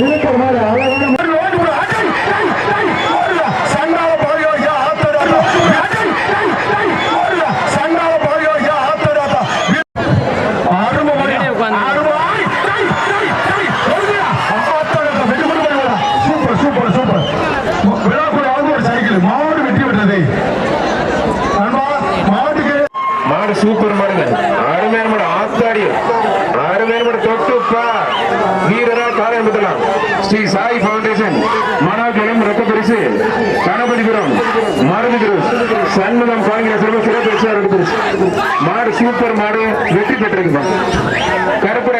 சீக்கிரமா சிறப்பா வீரரா காலையம்பத்தலாம் ஸ்ரீ சாய் பவுண்டேஷன் மனாஜலம் ரத்த பரிசு. கணபதிபுரம் மருதுகிரு சண்முகம் காங்கிரஸ் சிறப்பு சிறப்பு மாடு சூப்பர் மாடு வெற்றி பெற்றிருக்கோம்? கருப்புரை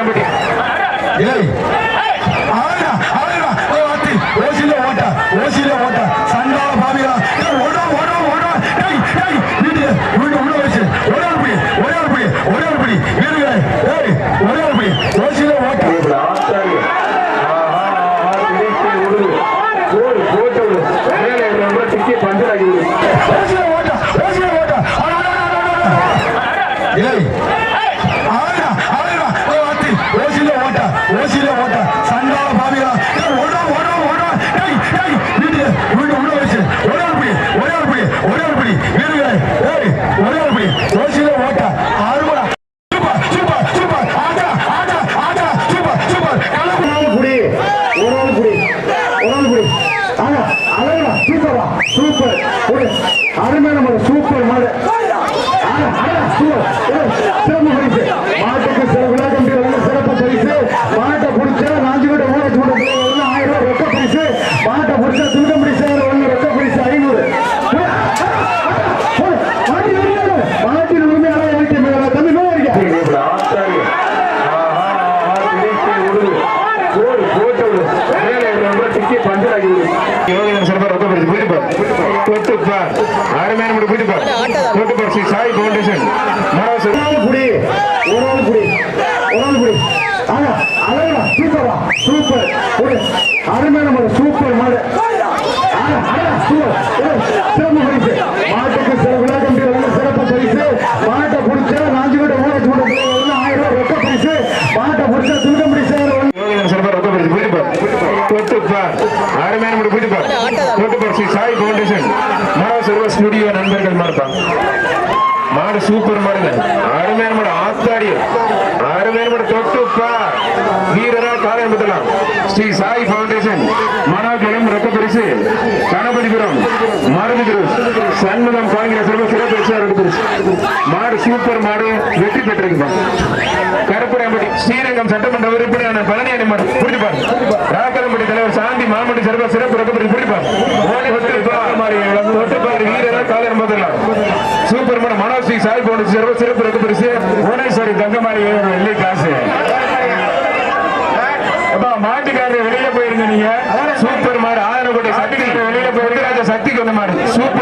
ஒரு ஆள் குடி ஒரு குடி ஒரு ஆள் குடி ஆனா அழகா சூப்பரா சூப்பர் ஒரு அருமையான மாடு சூப்பர் மாடு சிறப்பு பரிசு சில விழா கம்பிகள் சிறப்பு பரிசு மாட்டை பிடிச்சா நாஞ்சு கிட்ட ஊழல் கூட ஆயிரம் ரூபாய் ரொக்க பரிசு மாட்டை பிடிச்சா துருக்கம் பிடிச்சா சிறப்பா ரொக்க பரிசு போயிட்டு போயிட்டு அருமையான போயிட்டு போ சூப்பர் மாடுங்க அருமையான மாடு ஆத்தாடி. அருமையான மாடு தொட்டுப்பா. வீரரா காலை அனுப்பலாம் ஸ்ரீ சாய் பவுண்டேஷன் மனோகலம் ரத்த பரிசு கணபதிபுரம் மருந்துபுரம் சண்முகம் காங்கிரஸ் சிறப்பு பரிசு மாடு சூப்பர் மாடு வெற்றி பெற்றிருக்குமா? கருப்புரம்பட்டி ஸ்ரீரங்கம் சட்டமன்ற உறுப்பினர் பழனி அணிமாடு புரிஞ்சுப்பார் ராக்கரம்பட்டி தலைவர் சாந்தி மாமட்டி சிறப்பு சிறப்பு ரத்தப்பட்டி புரிஞ்சுப்பார் மாடு வீரரா காலை அனுப்பலாம் ஸ்ரீ சாய் பவுண்டேஷன் சிறப்பு ரெண்டு பரிசு புவனேஸ்வரி தங்கமாரி வெள்ளி காசு மாட்டுக்காரர் வெளியில போயிருந்தீங்க. சூப்பர் மாடு. ஆயிரம் கோடி சக்தி வெளியில போயிருக்கு சக்தி சக்திக்கு வந்த மாடு. சூப்பர்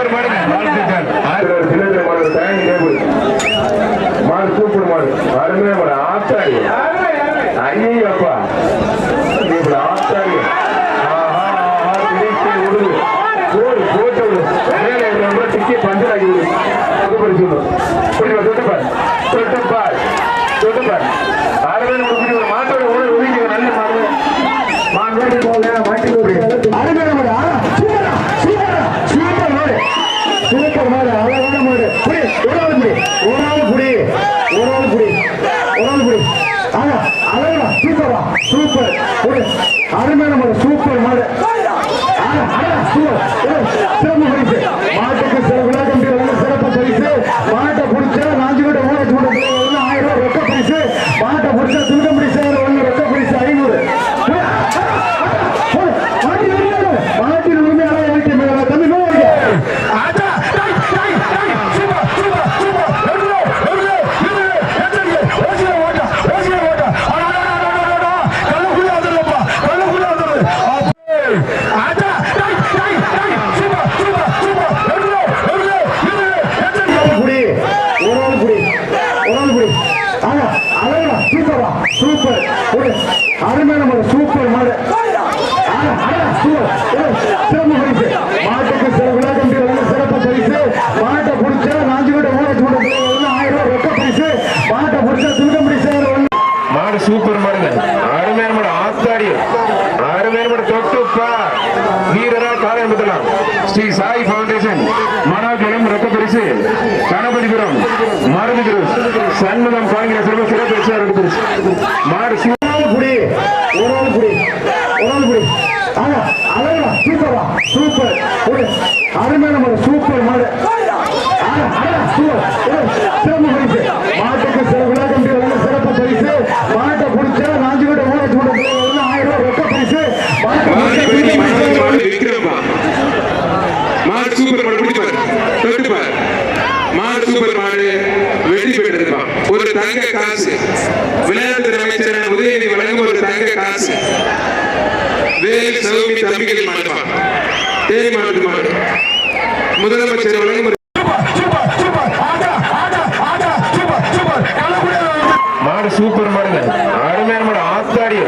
அருமையான சூப்பர் அருமையான மாடு. சூப்பர் மாடு சிறப்பு பரிசு. மாட்டுக்கு சில விளையாட்டு சிறப்பு பரிசு. மாட்டை பிடிச்சா நாஞ்சுகிட்ட ஊராட்சி மன்ற ஆயிரம் ரூபாய் ரொக்க பரிசு. மாட்டை பிடிச்சா சுருக்கம்படி சேர மாடு சூப்பர் மாடுங்க. அருமையான மாடு ஆத்தாடி. அருமையான மாடு தொட்டுப்பா. வீரரா சண்முகம் காங்கிரஸ் சிறப்பு பரிசு அழகா சூப்பரா சூப்பர் ஒரு அருமையான மாடு. சூப்பர் மாடு சிறப்பு பரிசு. மாட்டுக்கு சில சிறப்பு பரிசு. மாட்டை பிடிச்ச நாஞ்சிக்கோட்டை ஊராட்சி மன்ற தலைவர் ஆயிரம் ரூபாய் ரொக்க பரிசு. மாடு சூப்பர் மாடு தொட்டுப்பார் மாடு சூப்பர் மாடு வெற்றி பெற்றிருப்பான் ஒரு தங்க காசு. விளையாட்டு அமைச்சரான உதயநிதி வழங்கும் ஒரு தங்க காசு. வேல் சௌமி தம்பிகள் மாடுப்பான் தேனி மாவட்ட முதலமைச்சர் வழங்கும் சூப்பர் சூப்பர் ஆடா ஆடா ஆடா சூப்பர் சூப்பர் நல்லபடியா மாடு சூப்பர் மாடுங்க அருமையான மாடு ஆத்தாடி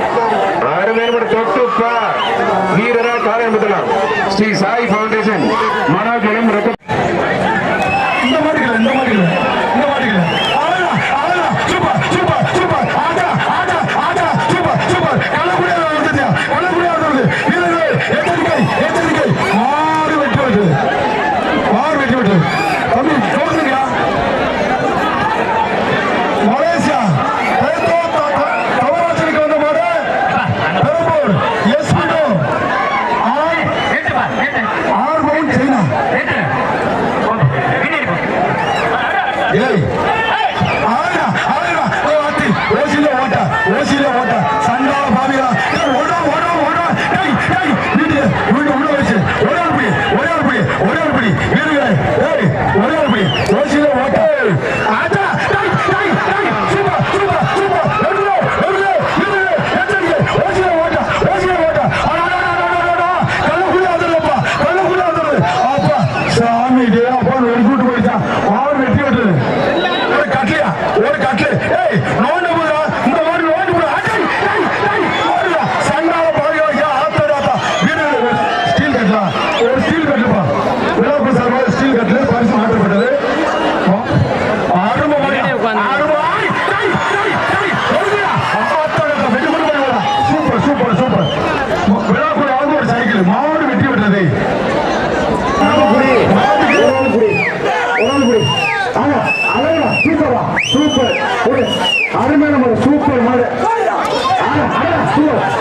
அருமையான மாடு தொட்டுப்பா. வீரரா காலையம் பத்தலாம் ஸ்ரீ சாய் Cool.